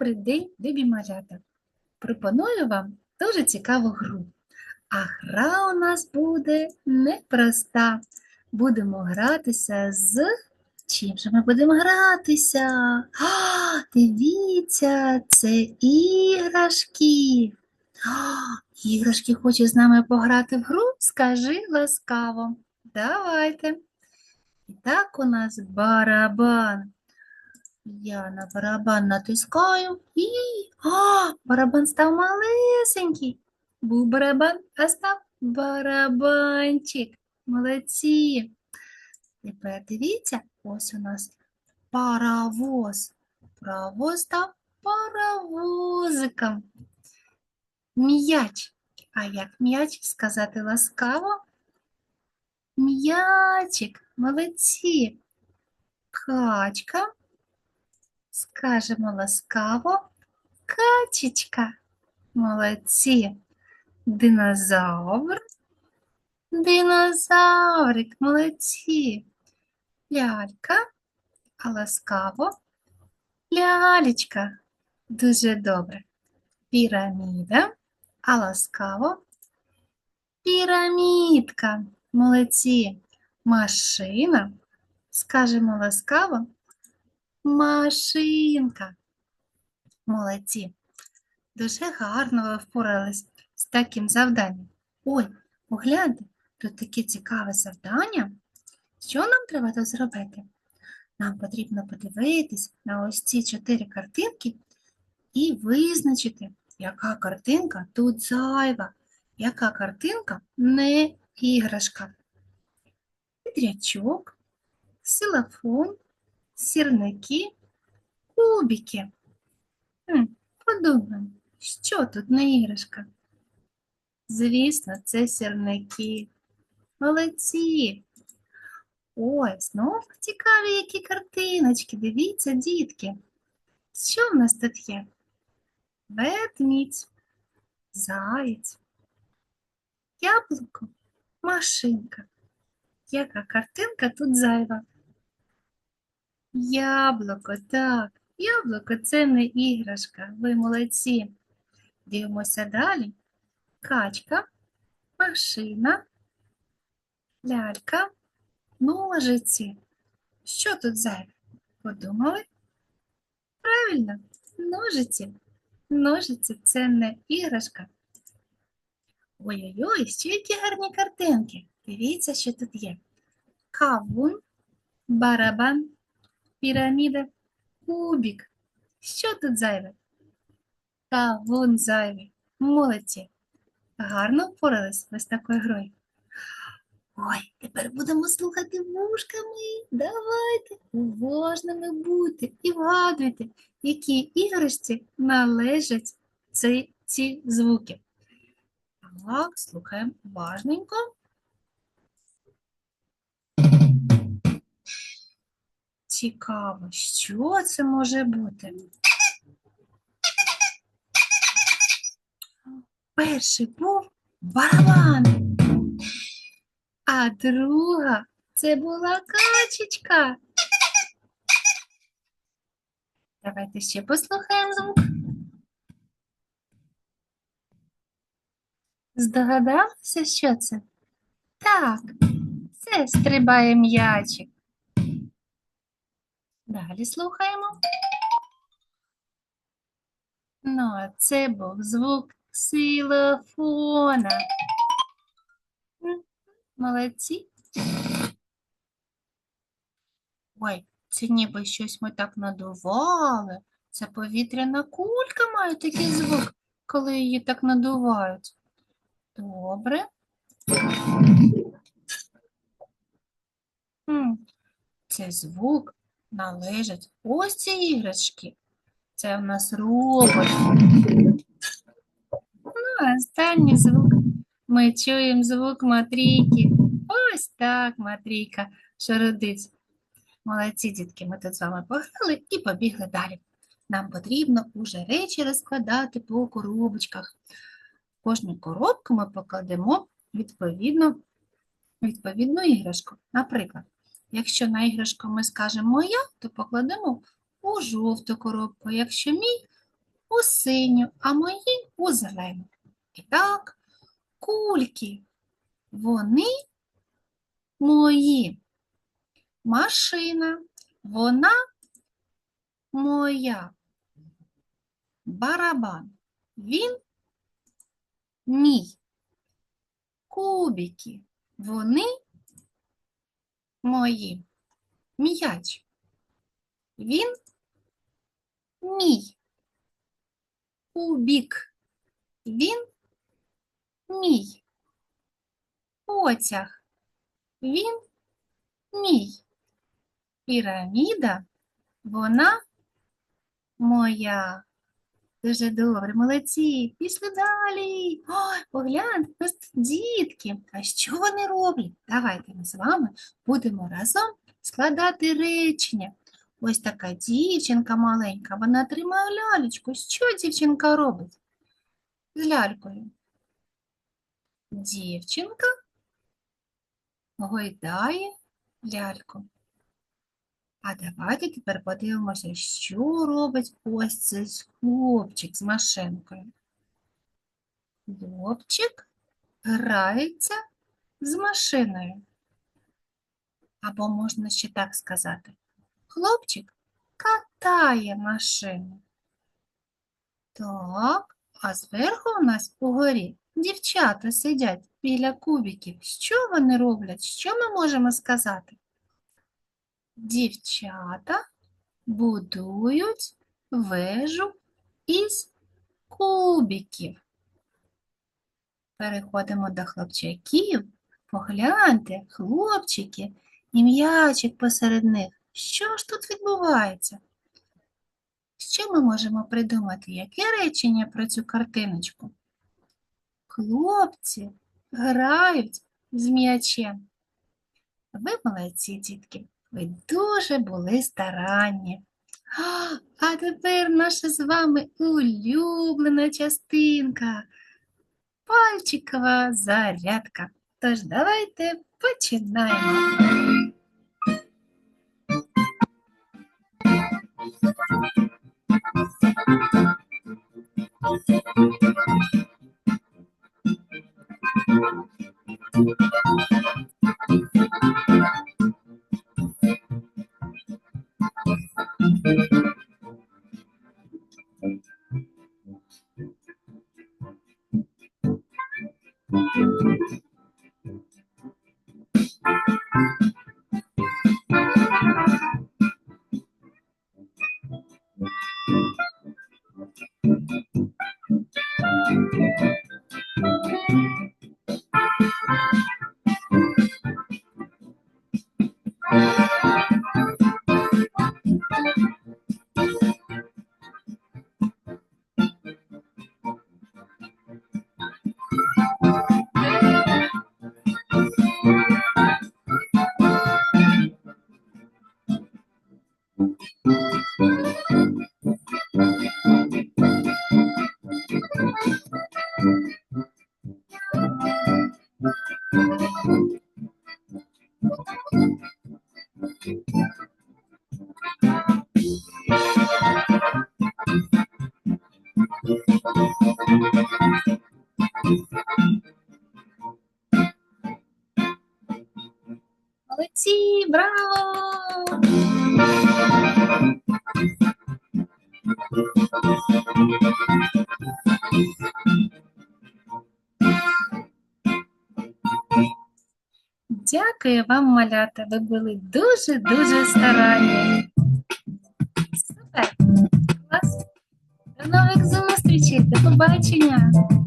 Добрий день, любі малята! Пропоную вам дуже цікаву гру. А гра у нас буде непроста. Будемо гратися з. Чим же ми будемо гратися? А, дивіться, це іграшки. А, іграшки хочуть з нами пограти в гру? Скажи ласкаво. Давайте. І так у нас барабан. Я на барабан натискаю і а, барабан став малесенький. Був барабан, а став барабанчик. Молодці. Тепер дивіться, ось у нас паровоз. Паровоз став паровозиком. М'яч. А як м'яч сказати ласкаво? М'ячик. Молодці. Качка. Скажемо ласкаво. Качечка. Молодці. Динозавр. Динозаврик. Молодці. Лялька. А ласкаво. Лялечка. Дуже добре. Піраміда. А ласкаво. Пірамідка. Молодці. Машина. Скажемо ласкаво. Машинка. Молодці. Дуже гарно ви впорались з таким завданням. Ой, погляньте, тут таке цікаве завдання. Що нам треба тут зробити? Нам потрібно подивитись на ось ці чотири картинки і визначити, яка картинка тут зайва, яка картинка не іграшка. Вітрячок, силафон, сірники, кубики. Хм, подумаємо, що тут не іграшка? Звісно, це сірники. Молодці. Ой, знову цікаві які картиночки. Дивіться, дітки. Що в нас тут є? Ведмідь, заєць, яблуко, машинка. Яка картинка тут зайва? Яблуко, так. Яблуко це не іграшка. Ви молодці. Дивимося далі. Качка, машина, лялька, ножиці. Що тут зайве? Подумали? Правильно, ножиці. Ножиці це не іграшка. Ой-ой-ой, що які гарні картинки. Дивіться, що тут є. Кавун, барабан, піраміда, кубик. Що тут зайве? Кавун зайвий. Молодці. Гарно впорались ви з такою грою. Ой, тепер будемо слухати вушками. Давайте уважними будьте і вгадуйте, які іграшці належать ці, ці звуки. Так, слухаємо уважненько. Цікаво, що це може бути? Перший був барабан, а друга це була качечка. Давайте ще послухаємо звук. Здогадалися, що це? Так, це стрибає м'ячик. Далі слухаємо. Ну, а це був звук ксилофона. Молодці. Ой, це ніби щось ми так надували. Це повітряна кулька має такий звук, коли її так надувають. Добре. Це звук належить ось ці іграшки. Це в нас робот. Ну, останній звук. Ми чуємо звук матрійки. Ось так, матрійка шародить. Молодці, дітки, ми тут з вами пограли і побігли далі. Нам потрібно уже речі розкладати по коробочках. Кожну коробку ми покладемо відповідно, відповідну іграшку. Наприклад, якщо на іграшку ми скажемо моя, то покладемо у жовту коробку. Якщо мій у синю, а мої у зелену. І так, кульки, вони мої. Машина, вона моя. Барабан, він мій. Кубики, вони мої. М'яч. Він мій. Кубік. Він мій. Потяг. Він мій. Піраміда. Вона моя. Дуже добре, молодці. Пішли далі. Ой, погляньте, тут дітки. А що вони роблять? Давайте ми з вами будемо разом складати речення. Ось така дівчинка маленька, вона тримає лялечку. Що дівчинка робить з лялькою? Дівчинка гойдає ляльку. А давайте тепер подивимося, що робить ось цей хлопчик з машинкою. Хлопчик грається з машиною. Або можна ще так сказати. Хлопчик катає машину. Так, а зверху у нас угорі дівчата сидять біля кубиків. Що вони роблять? Що ми можемо сказати? Дівчата будують вежу із кубиків. Переходимо до хлопчаків. Погляньте, хлопчики і м'ячик посеред них. Що ж тут відбувається? Що ми можемо придумати? Яке речення про цю картиночку? Хлопці грають з м'ячем. Ви молодці, дітки, ви дуже були старанні. А, тепер наша з вами улюблена частинка. Пальчикова зарядка. Тож давайте починаємо. Молодці, браво! Дякую вам, малята. Ви були дуже-дуже старанні. compartilhar.